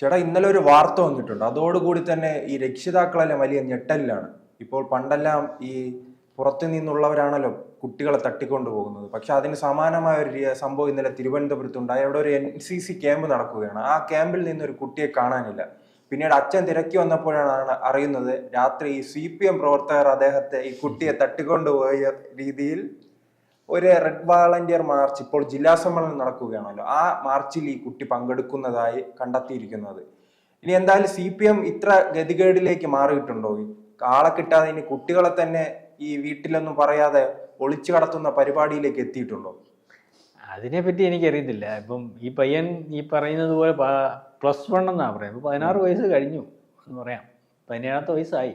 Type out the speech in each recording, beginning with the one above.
ചേട്ടാ ഇന്നലെ ഒരു വാർത്ത വന്നിട്ടുണ്ട്. അതോടുകൂടി തന്നെ ഈ രക്ഷിതാക്കളെല്ലാം വലിയ ഞെട്ടലിലാണ്. ഇപ്പോൾ പണ്ടെല്ലാം ഈ പുറത്തു നിന്നുള്ളവരാണല്ലോ കുട്ടികളെ തട്ടിക്കൊണ്ടു പോകുന്നത്. പക്ഷെ അതിന് സമാനമായ ഒരു സംഭവം ഇന്നലെ തിരുവനന്തപുരത്തുണ്ടായി അവിടെ ഒരു എൻ സി സി ക്യാമ്പ് നടക്കുകയാണ്. ആ ക്യാമ്പിൽ നിന്ന് ഒരു കുട്ടിയെ കാണാനില്ല. പിന്നീട് അച്ഛൻ തിരക്കി വന്നപ്പോഴാണ് അറിയുന്നത് രാത്രി ഈ സി പി എം പ്രവർത്തകർ അദ്ദേഹത്തെ ഈ കുട്ടിയെ തട്ടിക്കൊണ്ടുപോയ രീതിയിൽ ഒരു റെഡ് വാളണ്ടിയർ മാർച്ച് ഇപ്പോൾ ജില്ലാ സമ്മേളനം നടക്കുകയാണല്ലോ. ആ മാർച്ചിൽ ഈ കുട്ടി പങ്കെടുക്കുന്നതായി കണ്ടെത്തിയിരിക്കുന്നത്. ഇനി എന്തായാലും സി പി എം ഇത്ര ഗതികേടിലേക്ക് മാറിയിട്ടുണ്ടോ? ആളെ കിട്ടാതെ ഇനി കുട്ടികളെ തന്നെ ഈ വീട്ടിലൊന്നും പറയാതെ ഒളിച്ചു കടത്തുന്ന പരിപാടിയിലേക്ക് എത്തിയിട്ടുണ്ടോ? അതിനെപ്പറ്റി എനിക്കറിയത്തില്ല. ഇപ്പം ഈ പയ്യൻ ഈ പറയുന്നത് പോലെ പ്ലസ് വൺ എന്നാണ് പറയുന്നത്. പതിനാറ് വയസ്സ് കഴിഞ്ഞു എന്ന് പറയാം. പതിനേഴാമത്തെ വയസ്സായി.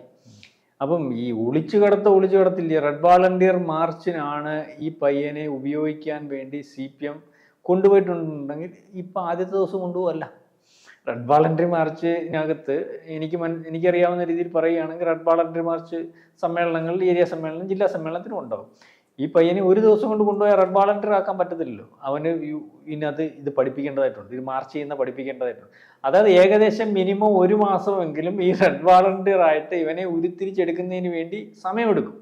അപ്പം ഈ ഒളിച്ചു കടത്ത ഒളിച്ചു കടത്തില്ലേ? റെഡ് വാളണ്ടിയർ മാർച്ചിനാണ് ഈ പയ്യനെ ഉപയോഗിക്കാൻ വേണ്ടി സി പി എം കൊണ്ടുപോയിട്ടുണ്ടെങ്കിൽ ഇപ്പം ആദ്യത്തെ ദിവസം കൊണ്ടുപോകല്ല റെഡ് വാളണ്ടറി മാർച്ചിനകത്ത് എനിക്ക് മൻ എനിക്കറിയാവുന്ന രീതിയിൽ പറയുകയാണെങ്കിൽ റെഡ് വാളണ്ടറി മാർച്ച് സമ്മേളനങ്ങളിൽ ഏരിയ സമ്മേളനം ജില്ലാ സമ്മേളനത്തിനും ഉണ്ടാവും. ഈ പയ്യനെ ഒരു ദിവസം കൊണ്ട് കൊണ്ടുപോയി റെഡ് വാളണ്ടിയർ ആക്കാൻ പറ്റത്തില്ലല്ലോ. അവന് ഇതിനകത്ത് ഇത് പഠിപ്പിക്കേണ്ടതായിട്ടുണ്ട്. ഇത് മാർച്ച് ചെയ്യുന്ന പഠിപ്പിക്കേണ്ടതായിട്ടുണ്ട്. അതായത് ഏകദേശം മിനിമം ഒരു മാസമെങ്കിലും ഈ റെഡ് വാളണ്ടിയർ ആയിട്ട് ഇവനെ ഉരുത്തിരിച്ചെടുക്കുന്നതിന് വേണ്ടി സമയമെടുക്കും.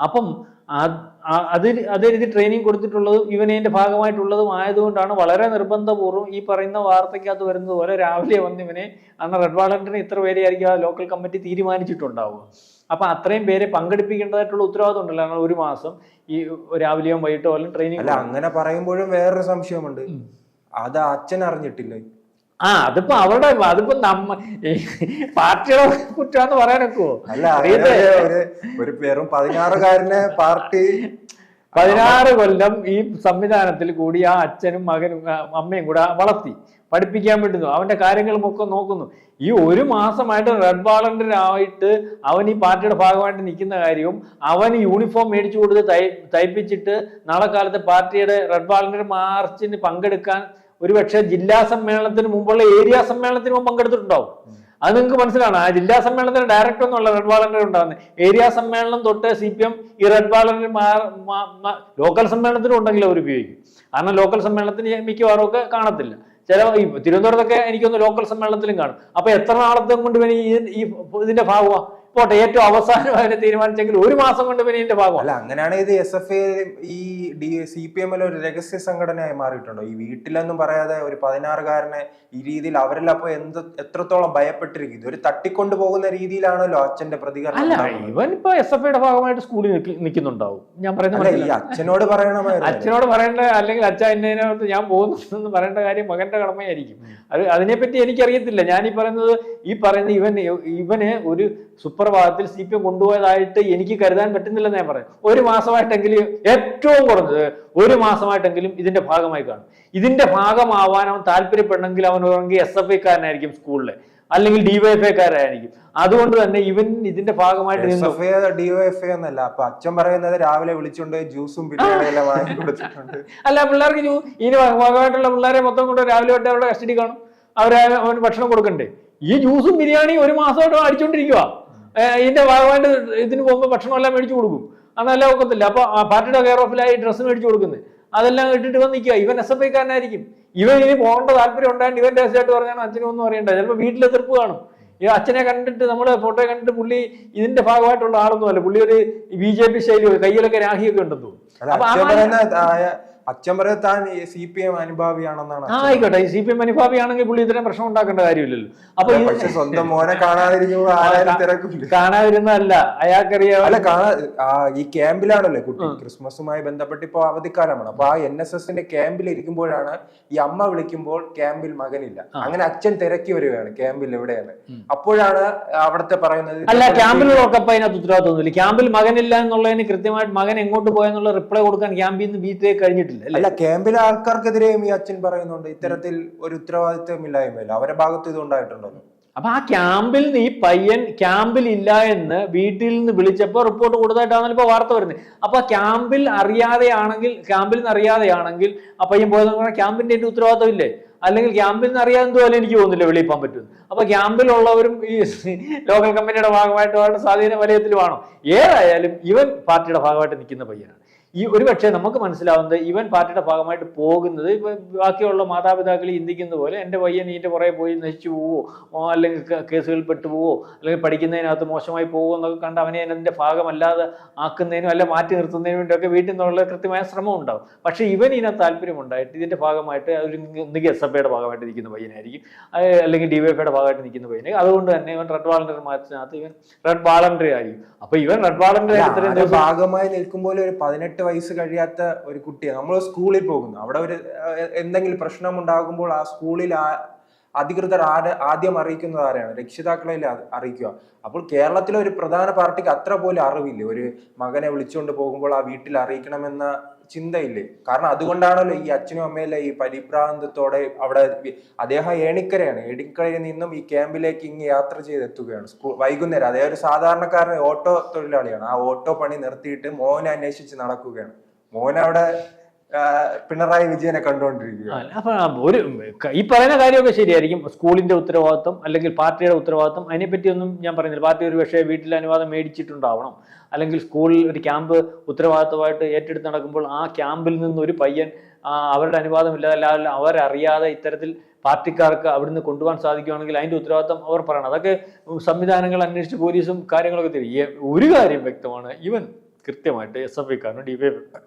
അപ്പം അതേ രീതി ട്രെയിനിങ് കൊടുത്തിട്ടുള്ളതും ഇവനതിന്റെ ഭാഗമായിട്ടുള്ളതും ആയതുകൊണ്ടാണ് വളരെ നിർബന്ധപൂർവം ഈ പറയുന്ന വാർത്തയ്ക്കകത്ത് വരുന്നത് പോലെ രാവിലെ വന്ന് ഇവനെ അന്ന് റെഡ് വാളണ്ടിന് ഇത്ര പേരെയായിരിക്കും ആ ലോക്കൽ കമ്മിറ്റി തീരുമാനിച്ചിട്ടുണ്ടാവുക. അപ്പം അത്രയും പേരെ പങ്കെടുപ്പിക്കേണ്ടതായിട്ടുള്ള ഉത്തരവാദിത്വം ഉണ്ടല്ലോ. കാരണം ഒരു മാസം ഈ രാവിലെയോ വൈകിട്ടോ അല്ലെങ്കിൽ അല്ല ട്രെയിനിങ് അങ്ങനെ പറയുമ്പോഴും വേറൊരു സംശയമുണ്ട്. അത് അച്ഛൻ അറിഞ്ഞിട്ടില്ലേ. ആ അതിപ്പോ അവരുടെ അതിപ്പോ നമ്മ പാർട്ടിയുടെ കുറ്റാന്ന് പറയാനൊക്കുവോ? അല്ല. ഒരു- പേരും പതിനാറുകാരനെ പാർട്ടി പതിനാറ് കൊല്ലം ഈ സംവിധാനത്തിൽ കൂടി ആ അച്ഛനും മകനും അമ്മയും കൂടെ വളർത്തി പഠിപ്പിക്കാൻ പറ്റുന്നു. അവന്റെ കാര്യങ്ങളുമൊക്കെ നോക്കുന്നു. ഈ ഒരു മാസമായിട്ട് റെഡ് വാളണ്ടറായിട്ട് അവൻ ഈ പാർട്ടിയുടെ ഭാഗമായിട്ട് നിൽക്കുന്ന കാര്യവും അവൻ യൂണിഫോം മേടിച്ചു കൊടുത്ത് തൈ തയ്പ്പിച്ചിട്ട് നാളെ കാലത്ത് പാർട്ടിയുടെ റെഡ് വാളണ്ടർ മാർച്ചിന് പങ്കെടുക്കാൻ ഒരുപക്ഷെ ജില്ലാ സമ്മേളനത്തിന് മുമ്പുള്ള ഏരിയ സമ്മേളനത്തിന് പങ്കെടുത്തിട്ടുണ്ടാവും. അത് നിങ്ങൾക്ക് മനസ്സിലാണ് ആ ജില്ലാ സമ്മേളനത്തിന് ഡയറക്റ്റ് ഒന്നുമല്ല റെഡ് വാളണ്ടിയർ ഉണ്ടാകുന്നത് ഏരിയ സമ്മേളനം തൊട്ട് സി പി എം ഈ റെഡ് വാളണ്ടിയർ ലോക്കൽ സമ്മേളനത്തിനും ഉണ്ടെങ്കിൽ അവർ ഉപയോഗിക്കും. കാരണം ലോക്കൽ സമ്മേളനത്തിന് മിക്കവാറും ഒക്കെ കാണത്തില്ല. ചില ഈ തിരുവനന്തപുരത്തൊക്കെ എനിക്കൊന്ന് ലോക്കൽ സമ്മേളനത്തിലും കാണും. അപ്പൊ എത്ര നാളത്തെ കൊണ്ട് ഈ ഇതിന്റെ ഭാഗമാ? പോട്ടെ ഏറ്റവും അവസാനം അതിനെ തീരുമാനിച്ചെങ്കിൽ ഒരു മാസം കൊണ്ട് പിന്നെ ഇതിന്റെ ഭാഗം അല്ല അങ്ങനെയാണ് ഇത് എസ് എഫ് ഐ ഈ ഡി സി പി എമ്മിൽ ഒരു രഹസ്യ സംഘടനയായി മാറിയിട്ടുണ്ടോ? ഈ വീട്ടിലൊന്നും പറയാതെ ഒരു പതിനാറുകാരനെ ഈ രീതിയിൽ അവരെല്ലാം അപ്പൊ എന്ത് എത്രത്തോളം ഭയപ്പെട്ടിരിക്കും ഇതൊരു തട്ടിക്കൊണ്ടു പോകുന്ന രീതിയിലാണല്ലോ അച്ഛന്റെ പ്രതികരണം അല്ല ഇവൻ ഇപ്പൊ എസ് എഫ് ഐയുടെ ഭാഗമായിട്ട് സ്കൂളിൽ നിൽക്കി- നിൽക്കുന്നുണ്ടാവും. ഞാൻ പറയുന്നത് ഈ അച്ഛനോട് പറയണമായിരുന്നു അച്ഛനോട് പറയേണ്ട അല്ലെങ്കിൽ അച്ഛൻ എന്നതിനകത്ത് ഞാൻ പോകുന്നു പറയേണ്ട കാര്യം മകന്റെ കടമയായിരിക്കും. അത് അതിനെപ്പറ്റി എനിക്കറിയത്തില്ല. ഞാൻ ഈ പറയുന്നത് ഈ പറയുന്ന ഇവൻ ഇവന് ഒരു സുപ്രഭാതത്തിൽ സി പി എം കൊണ്ടുപോയതായിട്ട് എനിക്ക് കരുതാൻ പറ്റുന്നില്ലെന്ന് ഞാൻ പറയാം. ഒരു മാസമായിട്ടെങ്കിലും ഏറ്റവും കുറഞ്ഞത് ഒരു മാസമായിട്ടെങ്കിലും ഇതിന്റെ ഭാഗമായി കാണും. ഇതിന്റെ ഭാഗമാവാൻ അവൻ താല്പര്യപ്പെടണമെങ്കിൽ അവൻ ഉറങ്ങി എസ് എഫ് ഐക്കാരനായിരിക്കും സ്കൂളിലെ. അല്ലെങ്കിൽ ഡിവൈഎഫ്ഐക്കാരായിരിക്കും അതുകൊണ്ട് തന്നെ ഇവൻ ഇതിന്റെ ഭാഗമായിട്ട് എസ് നിന്നു എഫ് ഡിവൈഎഫ് ഐ എന്നല്ല. അപ്പൊ അച്ഛൻ പറയുന്നത് രാവിലെ വിളിച്ചുകൊണ്ട് ജ്യൂസും വാങ്ങി കൊടുത്തിട്ടുണ്ട് അല്ല പിള്ളേർക്ക് ഇനി ഇതിന് ഭാഗമായിട്ടുള്ള പിള്ളേരെ മൊത്തം കൊണ്ട് രാവിലെ തൊട്ട് അവരുടെ കസ്റ്റഡി കാണും. അവരെ അവന് ഭക്ഷണം കൊടുക്കണ്ടേ? ഈ ജ്യൂസും ബിരിയാണിയും ഒരു മാസമായിട്ട് അടിച്ചോണ്ടിരിക്കുക ഇതിന്റെ ഭാഗമായിട്ട് ഇതിന് പോകുമ്പോൾ ഭക്ഷണം എല്ലാം മേടിച്ചു കൊടുക്കും. അതെല്ലാം ഒക്കത്തില്ല. അപ്പൊ ആ പാർട്ടിയുടെ കെയർ ഓഫിലായി ഡ്രസ്സ് മേടിച്ചു കൊടുക്കുന്നത്. അതെല്ലാം ഇട്ടിട്ട് വന്ന് നിൽക്കുക. ഇവൻ എസ് എഫ് ഐക്കാരനായിരിക്കും. ഇവൻ ഇനി പോകേണ്ട താല്പര്യം ഉണ്ടായിട്ട് ഇവൻ രഹസ്യമായിട്ട് പറഞ്ഞാൽ അച്ഛനും ഒന്നും അറിയണ്ട. ചിലപ്പോൾ വീട്ടിലെ തീർപ്പ് കാണും. ഈ അച്ഛനെ കണ്ടിട്ട് നമ്മൾ ഫോട്ടോ കണ്ടിട്ട് പുള്ളി ഇതിന്റെ ഭാഗമായിട്ടുള്ള ആളൊന്നും അല്ല പുള്ളി ഒരു ബി ജെ പി ശൈലി കയ്യിലൊക്കെ രാഹിയൊക്കെ ഉണ്ടെന്ന് അപ്പൊ അച്ഛൻ പറയുന്നത് താൻ സി പി എം അനുഭാവിയാണെന്നാണ് ആയിക്കോട്ടെ. സി പി എം അനുഭാവിയാണെങ്കിൽ പുള്ളി ഇത്രയും പ്രശ്നം ഉണ്ടാക്കേണ്ട കാര്യമില്ലല്ലോ. അപ്പൊ പക്ഷെ സ്വന്തം മോനെ കാണാതിരിക്കുമ്പോൾ ആരാരും തിരക്കില്ല കാണാതിരുന്നല്ല അയാൾക്കറിയാം. അല്ല കാണാ ഈ ക്യാമ്പിലാണല്ലോ കുട്ടി? ക്രിസ്മസുമായി ബന്ധപ്പെട്ട് ഇപ്പൊ അവധിക്കാലമാണ്. അപ്പൊ ആ എൻ എസ് എസിന്റെ ക്യാമ്പിൽ ഇരിക്കുമ്പോഴാണ് ഈ അമ്മ വിളിക്കുമ്പോൾ ക്യാമ്പിൽ മകനില്ല. അങ്ങനെ അച്ഛൻ തിരക്കി വരികയാണ് ക്യാമ്പിൽ എവിടെയാണ് അപ്പോഴാണ് അവിടുത്തെ പറയുന്നത് അല്ല ക്യാമ്പിലുള്ളവർക്ക് അപ്പൊ അതിനകത്ത് ഉത്തരവാദിത്വമൊന്നുമില്ല ക്യാമ്പിൽ മകനില്ല എന്നുള്ളതിന് കൃത്യമായിട്ട് മകൻ എങ്ങോട്ട് പോയെന്നുള്ള റിപ്ലൈ കൊടുക്കാൻ ക്യാമ്പിൽ നിന്ന് വീട്ടിലേക്ക് കഴിഞ്ഞിട്ടില്ല. അല്ലേ അല്ല ക്യാമ്പിലെ ആൾക്കാർക്കെതിരെയും ഈ അച്ഛൻ പറയുന്നുണ്ട് ഇത്തരത്തിൽ ഒരു ഉത്തരവാദിത്വം ഇല്ലായ്മയില്ല അവരെ ഭാഗത്ത് ഇത് ഉണ്ടായിട്ടുണ്ടല്ലോ അപ്പൊ ആ ക്യാമ്പിൽ നിന്ന് ഈ പയ്യൻ ക്യാമ്പിൽ ഇല്ല എന്ന് വീട്ടിൽ നിന്ന് വിളിച്ചപ്പോൾ റിപ്പോർട്ട് കൂടുതലായിട്ടാണ് ഇപ്പൊ വാർത്ത വരുന്നത്. അപ്പൊ ക്യാമ്പിൽ അറിയാതെയാണെങ്കിൽ ക്യാമ്പിൽ നിന്ന് അറിയാതെയാണെങ്കിൽ ആ പയ്യൻ പോയത് ക്യാമ്പിന്റെ എന്റെ ഉത്തരവാദിത്വം ഇല്ലേ? അല്ലെങ്കിൽ ക്യാമ്പിൽ നിന്ന് അറിയാതെ പോലെ എനിക്ക് തോന്നുന്നില്ല വെളിയിൽ പോകാൻ പറ്റും അപ്പൊ ക്യാമ്പിലുള്ളവരും ഈ ലോക്കൽ കമ്പനിയുടെ ഭാഗമായിട്ട് അവരുടെ സ്വാധീന വലയത്തിലുമാണോ ഏതായാലും ഇവൻ പാർട്ടിയുടെ ഭാഗമായിട്ട് നിൽക്കുന്ന പയ്യനാണ്. ഈ ഒരു പക്ഷേ നമുക്ക് മനസ്സിലാവുന്നത് ഇവൻ പാർട്ടിയുടെ ഭാഗമായിട്ട് പോകുന്നത് ഇപ്പൊ ബാക്കിയുള്ള മാതാപിതാക്കൾ ചിന്തിക്കുന്ന പോലെ എന്റെ പയ്യൻ ഇതിന്റെ പുറകെ പോയി നശിച്ചു പോവോ? അല്ലെങ്കിൽ കേസുകളിൽ പെട്ടുപോവോ അല്ലെങ്കിൽ പഠിക്കുന്നതിനകത്ത് മോശമായി പോവോ എന്നൊക്കെ കണ്ട് അവനെ അതിന്റെ ഭാഗമല്ലാതെ ആക്കുന്നതിനും അല്ല മാറ്റി നിർത്തുന്നതിനും വേണ്ടിയൊക്കെ വീട്ടിൽ നിന്നുള്ള കൃത്യമായ ശ്രമം ഉണ്ടാവും. പക്ഷേ ഇവൻ ഇതിനകത്ത് താല്പര്യമുണ്ടായിട്ട് ഇതിന്റെ ഭാഗമായിട്ട് ഒരു ഒന്നുകിൽ എസ് എഫ് ഐയുടെ ഭാഗമായിട്ട് നിൽക്കുന്ന പയ്യനായിരിക്കും. അല്ലെങ്കിൽ ഡി വൈ എഫ്ഐയുടെ ഭാഗമായിട്ട് നിൽക്കുന്ന പയ്യനെ. അതുകൊണ്ട് തന്നെ ഇവൻ റെഡ് വാളണ്ടറി മാച്ചിനകത്ത് ഇവൻ റെഡ് വാളണ്ടറി ആയിരിക്കും. അപ്പൊ ഇവൻ റെഡ് വാളണ്ടറി ഭാഗമായി നിൽക്കുമ്പോൾ ഒരു പതിനെട്ട് വയസ്സ് കഴിയാത്ത ഒരു കുട്ടിയെ നമ്മൾ സ്കൂളിൽ പോകുന്നു. അവിടെ ഒരു എന്തെങ്കിലും പ്രശ്നം ഉണ്ടാകുമ്പോൾ ആ സ്കൂളിൽ അധികൃതർ ആര് ആദ്യം അറിയിക്കുന്നത് ആരെയാണ് രക്ഷിതാക്കളെ അറിയിക്കുക. അപ്പോൾ കേരളത്തിലെ ഒരു പ്രധാന പാർട്ടിക്ക് അത്ര പോലും അറിവില്ല? ഒരു മകനെ വിളിച്ചുകൊണ്ട് പോകുമ്പോൾ ആ വീട്ടിൽ അറിയിക്കണമെന്ന ചിന്തയില്ലേ? കാരണം അതുകൊണ്ടാണല്ലോ ഈ അച്ഛനും അമ്മയിലെ ഈ പരിഭ്രാന്തത്തോടെ അവിടെ അദ്ദേഹം ഏണിക്കരയാണ്. ഏണിക്കരയിൽ നിന്നും ഈ ക്യാമ്പിലേക്ക് ഇങ്ങ് യാത്ര ചെയ്തെത്തുകയാണ്. സ്കൂൾ വൈകുന്നേരം. അദ്ദേഹം ഒരു സാധാരണക്കാരൻ ഓട്ടോ തൊഴിലാളിയാണ്. ആ ഓട്ടോ പണി നിർത്തിയിട്ട് മോനെ അന്വേഷിച്ച് നടക്കുകയാണ്. മോൻ അവിടെ പിണറായി വിജയനെ കണ്ടുകൊണ്ടിരിക്കുക ആ, അപ്പൊ ഒരു ഈ പറയുന്ന കാര്യമൊക്കെ ശരിയായിരിക്കും. സ്കൂളിന്റെ ഉത്തരവാദിത്വം അല്ലെങ്കിൽ പാർട്ടിയുടെ ഉത്തരവാദിത്വം അതിനെപ്പറ്റിയൊന്നും ഞാൻ പറയുന്നില്ല പാർട്ടി ഒരു പക്ഷേ വീട്ടിൽ അനുവാദം മേടിച്ചിട്ടുണ്ടാവണം. അല്ലെങ്കിൽ സ്കൂളിൽ ഒരു ക്യാമ്പ് ഉത്തരവാദിത്വമായിട്ട് ഏറ്റെടുത്ത് നടക്കുമ്പോൾ ആ ക്യാമ്പിൽ നിന്ന് ഒരു പയ്യൻ അവരുടെ അനുവാദം അനുവാദമില്ലാതെ അല്ലാതെ അവരറിയാതെ ഇത്തരത്തിൽ പാർട്ടിക്കാർക്ക് അവിടുന്ന് കൊണ്ടുപോകാൻ സാധിക്കുകയാണെങ്കിൽ അതിന്റെ ഉത്തരവാദിത്തം അവർ പറയണം. അതൊക്കെ സംവിധാനങ്ങൾ അന്വേഷിച്ച് പോലീസും കാര്യങ്ങളൊക്കെ തരും. ഒരു കാര്യം വ്യക്തമാണ്. ഇവൻ കൃത്യമായിട്ട് എസ് എഫ് ഐക്കാരനും ഡി വൈ എഫ്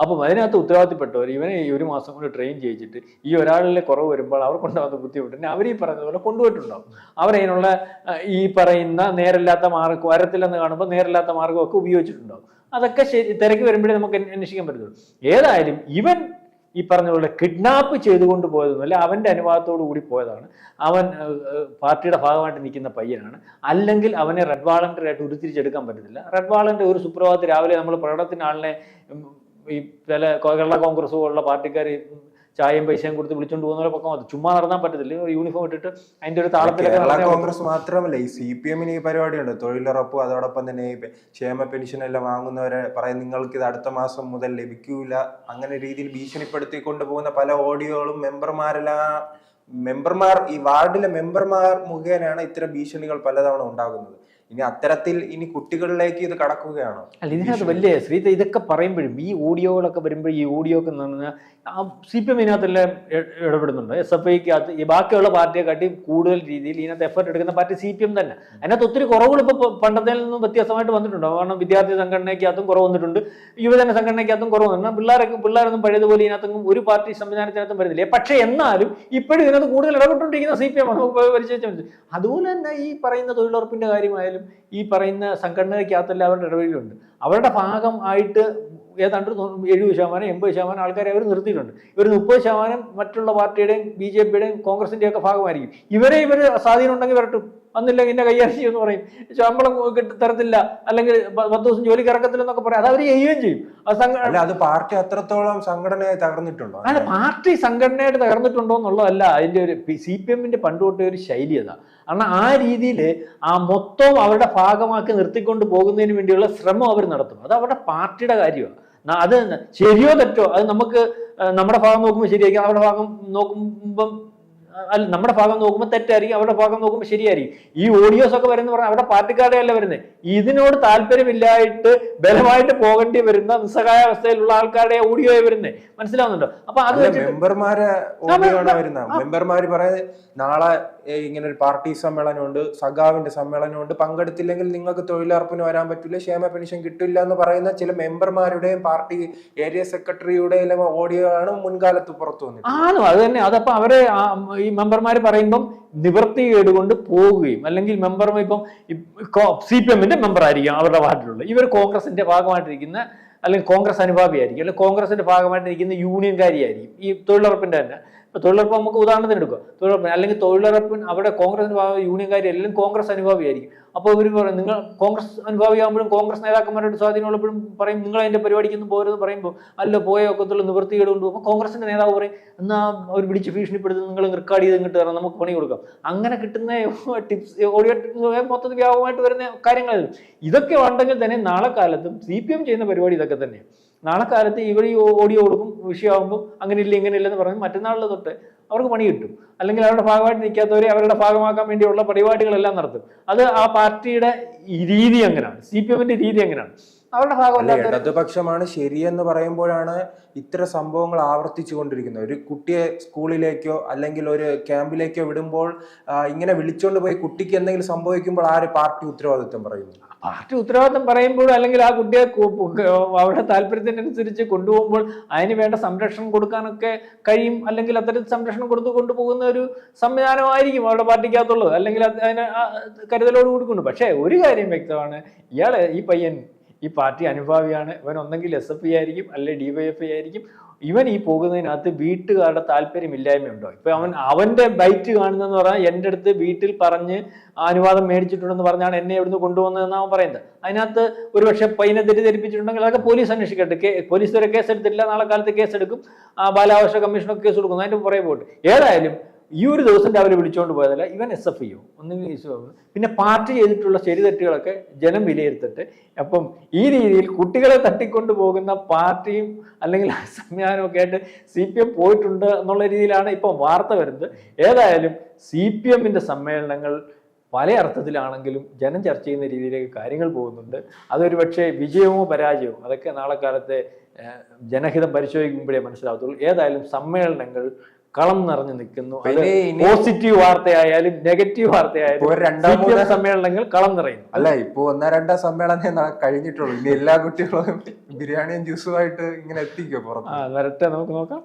അപ്പം അതിനകത്ത് ഉത്തരവാദിത്തപ്പെട്ടവർ ഇവനെ ഈ ഒരു മാസം കൊണ്ട് ട്രെയിൻ ചെയ്യിച്ചിട്ട് ഈ ഒരാളിലെ കുറവ് വരുമ്പോൾ അവർ കൊണ്ടുപോകുന്ന ബുദ്ധിമുട്ടിനെ അവർ ഈ പറയുന്ന പോലെ കൊണ്ടുപോയിട്ടുണ്ടാവും. അവരതിനുള്ള ഈ പറയുന്ന നേരല്ലാത്ത മാർഗം വരത്തില്ലെന്ന് കാണുമ്പോൾ നേരല്ലാത്ത മാർഗമൊക്കെ ഉപയോഗിച്ചിട്ടുണ്ടാവും. അതൊക്കെ ശരി തിരക്ക് വരുമ്പോഴേ നമുക്ക് അന്വേ- അന്വേഷിക്കാൻ പറ്റത്തുള്ളൂ. ഏതായാലും ഇവൻ ഈ പറഞ്ഞ പോലെ കിഡ്നാപ്പ് ചെയ്തുകൊണ്ട് പോയതൊന്നുമല്ല അവന്റെ അനുവാദത്തോടു കൂടി പോയതാണ്. അവൻ പാർട്ടിയുടെ ഭാഗമായിട്ട് നിൽക്കുന്ന പയ്യനാണ്. അല്ലെങ്കിൽ അവനെ റെഡ് വാളണ്ടറി ആയിട്ട് ഉരുത്തിരിച്ചെടുക്കാൻ പറ്റത്തില്ല. റെഡ് വാളന്റെ ഒരു സുപ്രഭാതത്തിൽ രാവിലെ നമ്മൾ പ്രകടനത്തിന് ആളിനെ ഈ ചില കേരള കോൺഗ്രസ് പോലുള്ള പാർട്ടിക്കാർ ചായയും പൈസയും കൊടുത്ത് വിളിച്ചോണ്ട് പോകുന്ന പോലെ പക്കം അത് ചുമ്മാ നടന്നാൻ പറ്റത്തില്ല. യൂണിഫോം ഇട്ടിട്ട് അതിന്റെ ഒരു താളത്തിലൊക്കെ കോൺഗ്രസ് മാത്രമല്ല ഈ സി പി എമ്മിന് ഈ പരിപാടിയുണ്ട്. തൊഴിലുറപ്പ് അതോടൊപ്പം തന്നെ ഈ ക്ഷേമ പെൻഷൻ എല്ലാം വാങ്ങുന്നവരെ പറയും നിങ്ങൾക്ക് ഇത് അടുത്ത മാസം മുതൽ ലഭിക്കൂല. അങ്ങനെ രീതിയിൽ ഭീഷണിപ്പെടുത്തി കൊണ്ടുപോകുന്ന പല ഓഡിയോകളും മെമ്പർമാരെല്ലാം മെമ്പർമാർ ഈ വാർഡിലെ മെമ്പർമാർ മുഖേനയാണ് ഇത്തരം ഭീഷണികൾ പലതവണ ഉണ്ടാകുന്നത്. ഇനി അത്തരത്തിൽ ഇനി കുട്ടികളിലേക്ക് ഇത് കടക്കുകയാണോ? അല്ല ഇതിനകത്ത് വലിയ ശ്രീത ഇതൊക്കെ പറയുമ്പോഴും ഈ ഓഡിയോകളൊക്കെ വരുമ്പോഴും ഈ ഓഡിയോ ഒക്കെ എന്ന് പറഞ്ഞാൽ സി പി എം ഇതിനകത്തെല്ലാം ഇടപെടുന്നുണ്ട്. എസ് എഫ് ഐക്കകത്ത് ഈ ബാക്കിയുള്ള പാർട്ടിയെ കാട്ടി കൂടുതൽ രീതിയിൽ ഇതിനകത്ത് എഫർട്ട് എടുക്കുന്ന പാർട്ടി സി പി എം തന്നെ. അതിനകത്ത് ഒത്തിരി കുറവുകൾ ഇപ്പോൾ പണ്ടത്തെ നിന്നും വ്യത്യാസമായിട്ട് വന്നിട്ടുണ്ട്. കാരണം വിദ്യാർത്ഥി സംഘടനയ്ക്കകത്തും കുറവ് വന്നിട്ടുണ്ട്. യുവജന സംഘടനയ്ക്കകത്തും കുറവ് വന്നിട്ടുണ്ട്. പിള്ളേരൊക്കെ പിള്ളേരൊന്നും പഴയതുപോലെ ഇതിനകത്തൊന്നും ഒരു പാർട്ടി സംവിധാനത്തിനകത്തും വരുന്നില്ല. പക്ഷേ എന്നാലും ഇപ്പോഴും ഇതിനകത്ത് കൂടുതൽ ഇടപെട്ടുകൊണ്ടിരിക്കുന്ന സി പി എം മതി. അതുപോലെ തന്നെ ഈ പറയുന്ന തൊഴിലുറപ്പിന്റെ കാര്യമായാലും ഈ പറയുന്ന സംഘടനയ്ക്കകത്തെല്ലാം അവരുടെ ഇടപെടലുണ്ട്. അവരുടെ ഭാഗം ആയിട്ട് ഏതാണ്ട് എഴുപത് ശതമാനം എൺപത് ശതമാനം ആൾക്കാരെ അവർ നിർത്തിയിട്ടുണ്ട്. ഇവർ മുപ്പത് ശതമാനം മറ്റുള്ള പാർട്ടിയുടെയും ബി ജെ പിയുടെയും കോൺഗ്രസിന്റെയൊക്കെ ഭാഗമായിരിക്കും. ഇവരെ ഇവർ സ്വാധീനം ഉണ്ടെങ്കിൽ വരട്ടും. വന്നില്ലെങ്കിൽ എന്നെ കൈകാര്യം ചെയ്യുമെന്ന് പറയും ശമ്പളം കിട്ടി തരത്തില്ല. അല്ലെങ്കിൽ പത്ത് ദിവസം ജോലിക്ക് ഇറക്കത്തില്ലെന്നൊക്കെ പറയും. അത് അവർ ചെയ്യുകയും ചെയ്യും. അത് പാർട്ടി അത്രത്തോളം സംഘടനയായി തകർന്നിട്ടുണ്ടോ? അല്ല പാർട്ടി സംഘടനയായിട്ട് തകർന്നിട്ടുണ്ടോ എന്നുള്ളതല്ല. അതിന്റെ ഒരു സി പി എമ്മിന്റെ പണ്ടുകൊട്ടേ ഒരു ശൈലി അതാ. കാരണം ആ രീതിയിൽ ആ മൊത്തം അവരുടെ ഭാഗമാക്കി നിർത്തിക്കൊണ്ട് പോകുന്നതിന് വേണ്ടിയുള്ള ശ്രമം അവർ നടത്തും അത് അവരുടെ പാർട്ടിയുടെ കാര്യമാണ്. അത് ശരിയോ തെറ്റോ? അത് നമുക്ക് നമ്മുടെ ഭാഗം നോക്കുമ്പോൾ ശരിയായിരിക്കും. അവരുടെ ഭാഗം നോക്കുമ്പം നമ്മുടെ ഭാഗം നോക്കുമ്പോൾ തെറ്റായിരിക്കും അവരുടെ ഭാഗം നോക്കുമ്പോൾ ശരിയായിരിക്കും. ഈ ഓഡിയോസ് ഒക്കെ വരുന്ന പറഞ്ഞാൽ അവിടെ പാർട്ടിക്കാരുടെ അല്ല വരുന്നത്. ഇതിനോട് താല്പര്യമില്ലായിട്ട് ബലമായിട്ട് പോകേണ്ടി വരുന്ന നിസ്സഹായ അവസ്ഥയിലുള്ള ആൾക്കാരുടെ ഓഡിയോ വരുന്നത്. മനസ്സിലാവുന്നുണ്ടോ? അപ്പൊ അത് മെമ്പർമാരെ മെമ്പർമാര് പറയുന്നത് നാളെ ഇങ്ങനെ ഒരു പാർട്ടി സമ്മേളനമുണ്ട് സഖാവിന്റെ സമ്മേളനമുണ്ട്. പങ്കെടുത്തില്ലെങ്കിൽ നിങ്ങൾക്ക് തൊഴിലുറപ്പിന് വരാൻ പറ്റില്ല ക്ഷേമ പെൻഷൻ കിട്ടില്ല എന്ന് പറയുന്ന ചില മെമ്പർമാരുടെയും പാർട്ടി ഏരിയ സെക്രട്ടറിയുടെയും ഓഡിയോ ആണ് മുൻകാലത്ത് പുറത്തു വന്നത് ആണോ? അത് തന്നെ. അതപ്പോ അവരെ ഈ മെമ്പർമാർ പറയുമ്പം നിവൃത്തികേട് കൊണ്ട് പോവുകയും അല്ലെങ്കിൽ മെമ്പർ ഇപ്പം സി പി എമ്മിന്റെ മെമ്പർ ആയിരിക്കും അവരുടെ വാർഡിലുള്ള. ഇവർ കോൺഗ്രസിന്റെ ഭാഗമായിട്ടിരിക്കുന്ന അല്ലെങ്കിൽ കോൺഗ്രസ് അനുഭാവിയായിരിക്കും അല്ലെങ്കിൽ കോൺഗ്രസിന്റെ ഭാഗമായിട്ടിരിക്കുന്ന യൂണിയൻകാരിയായിരിക്കും. ഈ തൊഴിലുറപ്പിന്റെ തന്നെ. ഇപ്പൊ തൊഴിലുറപ്പ് നമുക്ക് ഉദാഹരണത്തിന് എടുക്കുക തൊഴിലുറപ്പ് അല്ലെങ്കിൽ തൊഴിലുറപ്പിന് അവിടെ ഭാഗം യൂണിയൻകാരി എല്ലാം കോൺഗ്രസ് അനുഭാവിയായിരിക്കും. അപ്പോൾ ഇവർ പറയും നിങ്ങൾ കോൺഗ്രസ് അനുഭാവിയാകുമ്പോഴും കോൺഗ്രസ് നേതാക്കന്മാരുടെ സ്വാധീനമുള്ളപ്പോഴും പറയും നിങ്ങൾ അതിന്റെ പരിപാടിക്കൊന്നും പോരെന്ന് പറയുമ്പോൾ അല്ല പോയ ഒക്കത്തുള്ള നിവൃത്തികേട് കൊണ്ട് അപ്പോൾ കോൺഗ്രസിന്റെ നേതാവ് പറയും എന്നാ അവർ പിടിച്ച് ഭീഷണിപ്പെടുത്തി നിങ്ങൾ റെക്കോർഡ് ചെയ്ത് തരണം നമുക്ക് പണി കൊടുക്കാം. അങ്ങനെ കിട്ടുന്ന ടിപ്സ് ഓഡിയോ ടിപ്സ് മൊത്തത്തിൽ വ്യാപകമായിട്ട് വരുന്ന കാര്യങ്ങളായിരുന്നു. ഇതൊക്കെ ഉണ്ടെങ്കിൽ തന്നെ നാളെ കാലത്തും സി പി എം ചെയ്യുന്ന പരിപാടി ഇതൊക്കെ തന്നെയാണ് നാളെ കാലത്ത് ഇവർ ഈ ഓടി കൊടുക്കും വിഷയമാകുമ്പോൾ അങ്ങനെ ഇല്ല ഇങ്ങനെ ഇല്ലെന്ന് പറഞ്ഞ് മറ്റന്നാളിൽ തൊട്ട് അവർക്ക് പണി കിട്ടും. അല്ലെങ്കിൽ അവരുടെ ഭാഗമായിട്ട് നിൽക്കാത്തവരെ അവരുടെ ഭാഗമാക്കാൻ വേണ്ടിയുള്ള പരിപാടികളെല്ലാം നടത്തും. അത് ആ പാർട്ടിയുടെ രീതി അങ്ങനെയാണ് സി പി എമ്മിന്റെ രീതി അങ്ങനെയാണ് അവരുടെ ഭാഗം ഇടതുപക്ഷമാണ് ശരിയെന്ന് പറയുമ്പോഴാണ് ഇത്ര സംഭവങ്ങൾ ആവർത്തിച്ചു കൊണ്ടിരിക്കുന്നത് ഒരു കുട്ടിയെ സ്കൂളിലേക്കോ അല്ലെങ്കിൽ ഒരു ക്യാമ്പിലേക്കോ വിടുമ്പോൾ ഇങ്ങനെ വിളിച്ചോണ്ട് പോയി കുട്ടിക്ക് എന്തെങ്കിലും സംഭവിക്കുമ്പോൾ ആര് പാർട്ടി ഉത്തരവാദിത്വം പറയുന്നു. പാർട്ടി ഉത്തരവാദിത്തം പറയുമ്പോൾ അല്ലെങ്കിൽ ആ കുട്ടിയെ അവരുടെ താല്പര്യത്തിനനുസരിച്ച് കൊണ്ടുപോകുമ്പോൾ അതിന് വേണ്ട സംരക്ഷണം കൊടുക്കാനൊക്കെ കഴിയും. അല്ലെങ്കിൽ അത്തരത്തിൽ സംരക്ഷണം കൊടുത്തു കൊണ്ടുപോകുന്ന ഒരു സംവിധാനമായിരിക്കും അവരുടെ പാർട്ടിക്കകത്തുള്ളത്. അല്ലെങ്കിൽ അത് അതിന് കരുതലോട് കൊടുക്കുന്നു പക്ഷേ ഒരു കാര്യം വ്യക്തമാണ്. ഇയാൾ ഈ പയ്യൻ ഈ പാർട്ടി അനുഭാവിയാണ്. ഇവൻ ഒന്നെങ്കിൽ എസ് എഫ് ഐ ആയിരിക്കും അല്ലെങ്കിൽ ഡി വൈ എഫ് ഐ ആയിരിക്കും. ഇവൻ ഈ പോകുന്നതിനകത്ത് വീട്ടുകാരുടെ താല്പര്യമില്ലായ്മയുണ്ടോ? ഇപ്പൊ അവൻ അവന്റെ ബൈറ്റ് കാണുന്നതെന്ന് പറഞ്ഞാൽ എന്റെ അടുത്ത് വീട്ടിൽ പറഞ്ഞ് അനുവാദം മേടിച്ചിട്ടുണ്ടെന്ന് പറഞ്ഞാണ് എന്നെ എവിടുന്ന് കൊണ്ടുവന്നതെന്ന് അവൻ പറയുന്നത്. അതിനകത്ത് ഒരുപക്ഷെ പൈനെ തെറ്റിദ്ധരിപ്പിച്ചിട്ടുണ്ടെങ്കിൽ അതൊക്കെ പോലീസ് അന്വേഷിക്കട്ടെ. പോലീസ് വരെ കേസ് എടുത്തില്ല നാളെ കാലത്ത് കേസ് എടുക്കും ബാലാവകാശ കമ്മീഷനൊക്കെ കേസ് കൊടുക്കും. അതിന്റെ പുറകെ പോയിട്ട്. ഏതായാലും ഈ ഒരു ദിവസം രാവിലെ വിളിച്ചുകൊണ്ട് പോയതല്ല ഇവൻ എസ് എഫ് ഒ ഒന്നും പിന്നെ പാർട്ടി ചെയ്തിട്ടുള്ള ശരി തെറ്റുകളൊക്കെ ജനം വിലയിരുത്തട്ടെ അപ്പം ഈ രീതിയിൽ കുട്ടികളെ തട്ടിക്കൊണ്ടു പോകുന്ന പാർട്ടിയും അല്ലെങ്കിൽ സംവിധാനവും സംവിധാനമൊക്കെ ആയിട്ട് സി പി എം പോയിട്ടുണ്ട് എന്നുള്ള രീതിയിലാണ് ഇപ്പം വാർത്ത വരുന്നത്. ഏതായാലും സി പി എമ്മിന്റെ സമ്മേളനങ്ങൾ പല അർത്ഥത്തിലാണെങ്കിലും ജനം ചർച്ച ചെയ്യുന്ന രീതിയിലേക്ക് കാര്യങ്ങൾ പോകുന്നുണ്ട്. അതൊരു പക്ഷേ വിജയമോ പരാജയമോ അതൊക്കെ നാളെ കാലത്തെ ജനഹിതം പരിശോധിക്കുമ്പോഴേ മനസ്സിലാവത്തുള്ളൂ. ഏതായാലും സമ്മേളനങ്ങൾ കളം നിറഞ്ഞു നിൽക്കുന്നു. പോസിറ്റീവ് വാർത്തയായാലും നെഗറ്റീവ് വാർത്തയായാലും സമ്മേളനങ്ങൾ കളം നിറയുന്നു. അല്ല ഇപ്പൊ ഒന്നോ രണ്ടോ സമ്മേളനം കഴിഞ്ഞിട്ടുള്ളൂ. ഇനി എല്ലാ കുട്ടികളും ബിരിയാണിയും ജ്യൂസുമായിട്ട് ഇങ്ങനെ എത്തിക്കോ പുറത്ത്. വരട്ടെ നമുക്ക് നോക്കാം.